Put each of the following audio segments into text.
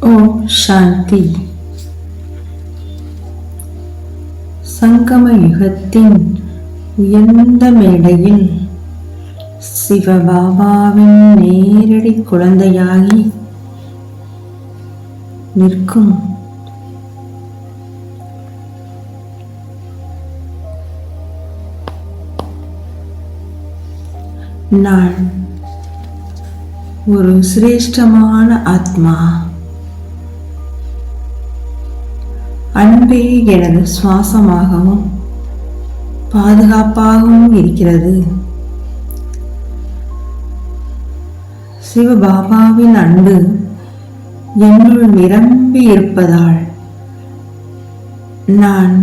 ஓம் சாந்தி. சங்கம யுகத்தின் உயர்ந்த மேடையில் சிவபாபாவின் நேரடி குழந்தையாகி நிற்கும். நான் ஒரு சிரேஷ்டமான ஆத்மா. அன்பே எனது சுவாசமாகவும் பாதுகாப்பாகவும் இருக்கிறது. சிவபாபாவின் அன்பு என்னுள் நிரம்பி இருப்பதால் நான்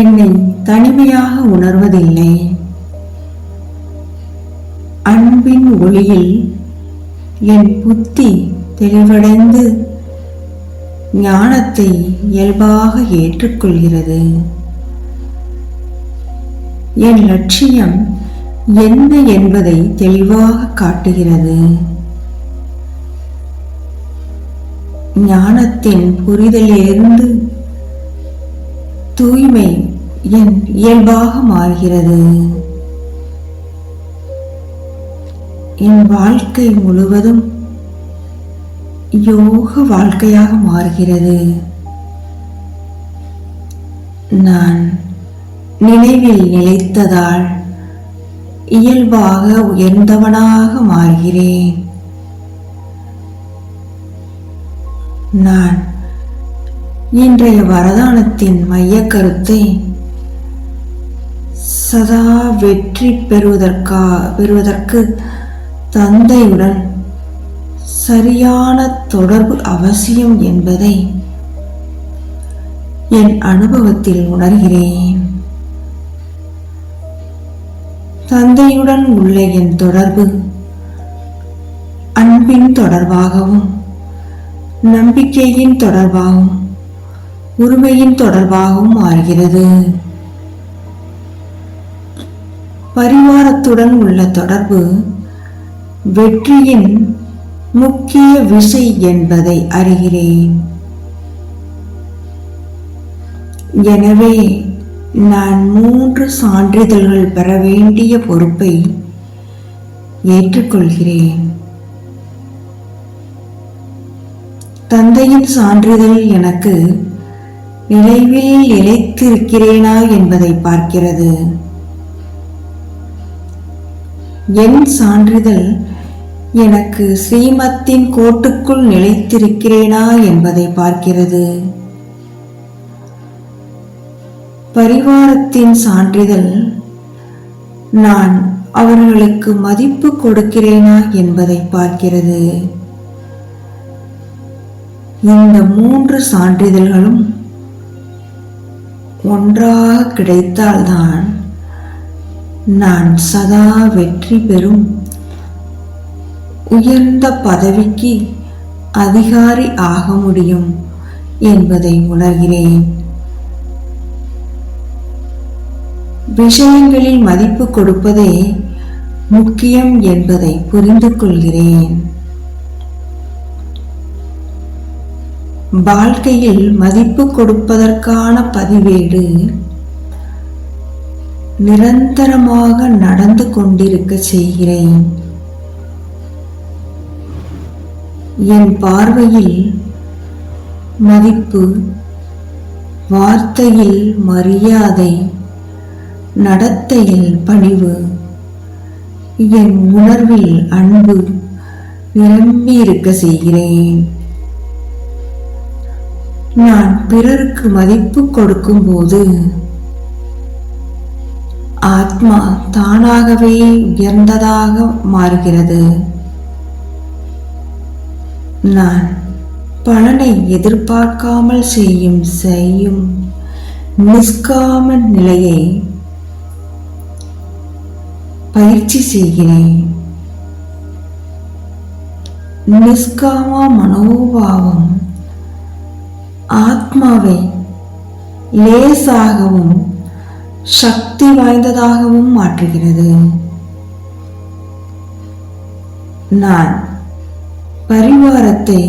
என்னை தனிமையாக உணர்வதில்லை. அன்பின் ஒளியில் என் புத்தி தெளிவடைந்து ஞானத்தை இயல்பாக ஏற்றுக்கொள்கிறது. என் லட்சியம் என்ன என்பதை தெளிவாக காட்டுகிறது. ஞானத்தின் புரிதலிலிருந்து தூய்மை என் இயல்பாக மாறுகிறது. என் வாழ்க்கை முழுவதும் யோக வாழ்க்கையாக மாறுகிறது. நான் நினைவில் நிலைத்ததால் இயல்பாக உயர்ந்தவனாக மாறுகிறேன். நான் இன்றைய வரதானத்தின் மைய கருத்தை சதா வெற்றி பெறுவதற்கா பெறுவதற்கு தந்தையுடன் சரியான தொடர்பு அவசியம் என்பதை என் அனுபவத்தில் உணர்கிறேன். தந்தையுடன் உள்ள என் தொடர்பு அன்பின் தொடர்பாகவும் நம்பிக்கையின் தொடர்பாகவும் உரிமையின் தொடர்பாகவும் மாறுகிறது. பரிவாரத்துடன் உள்ள தொடர்பு வெற்றியின் முக்கிய விசை என்பதை அறிகிறேன். எனவே நான் மூன்று சான்றிதழ்கள் பெற வேண்டிய பொறுப்பை ஏற்றுக்கொள்கிறேன். தந்தையின் சான்றிதழ் எனக்கு நினைவில் நிலைத்திருக்கிறேனா என்பதை பார்க்கிறது. என் சான்றிதழ் எனக்கு ஸ்ரீமத்தின் கோட்டுக்குள் நிலைத்திருக்கிறேனா என்பதை பார்க்கிறது. பரிவாரத்தின் சான்றிதழ் நான் அவர்களுக்கு மதிப்பு கொடுக்கிறேனா என்பதை பார்க்கிறது. இந்த மூன்று சான்றிதழ்களும் ஒன்றாக கிடைத்தால்தான் நான் சதா வெற்றி பெறும். உயர்ந்த பதவிக்கு அதிகாரி ஆக முடியும் என்பதை உணர்கிறேன். விஷயங்களில் மதிப்பு கொடுப்பதே முக்கியம் என்பதை புரிந்து கொள்கிறேன். வாழ்க்கையில் மதிப்பு கொடுப்பதற்கான பதிவேடு நிரந்தரமாக நடந்து கொண்டிருக்க செய்கிறேன். என் பார்வையில் மதிப்பு வார்த்தையில் மரியாதை நடத்தையில் பணிவு என் உணர்வில் அன்பு நிரம்பியிருக்க செய்கிறேன். நான் பிறருக்கு மதிப்பு கொடுக்கும்போது ஆத்மா தானாகவே உயர்ந்ததாக மாறுகிறது. நான் பலனை எதிர்பார்க்காமல் செய்யும் செய்யும் நிஷ்காம நிலையை பயிற்சி செய்கிறேன். நிஷ்காம மனோபாவம் ஆத்மாவை லேசாகவும் சக்தி வாய்ந்ததாகவும் மாற்றுகிறது. நான் பரிவாரத்தை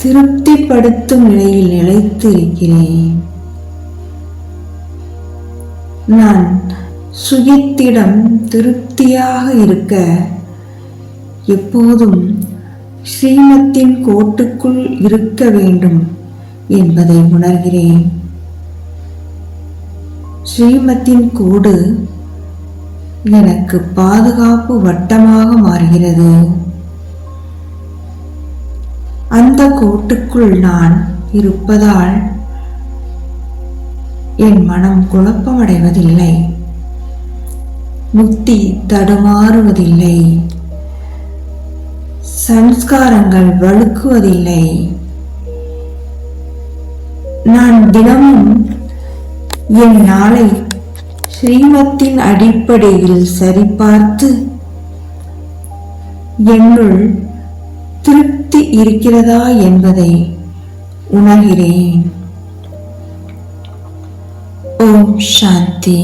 திருப்திப்படுத்தும் நிலையில் நிலைத்து இருக்கிறேன் நான் சுயத்திடம் திருப்தியாக இருக்க எப்போதும் ஸ்ரீமத்தின் கோட்டுக்குள் இருக்க வேண்டும் என்பதை உணர்கிறேன். ஸ்ரீமத்தின் கோடு எனக்கு பாதுகாப்பு வட்டமாக மாறுகிறது. அந்த கோட்டுக்குள் நான் இருப்பதால் என் மனம் குழப்பமடைவதில்லை. முக்தி தடுமாறுவதில்லை. சம்ஸ்காரங்கள் வழுக்குவதில்லை. நான் தினமும் என் நாளை ஸ்ரீமத்தின் அடிப்படையில் சரிபார்த்து என்னுள் திருப்தி இருக்கிறதா என்பதை உணர்கிறேன். ஓம் சாந்தி.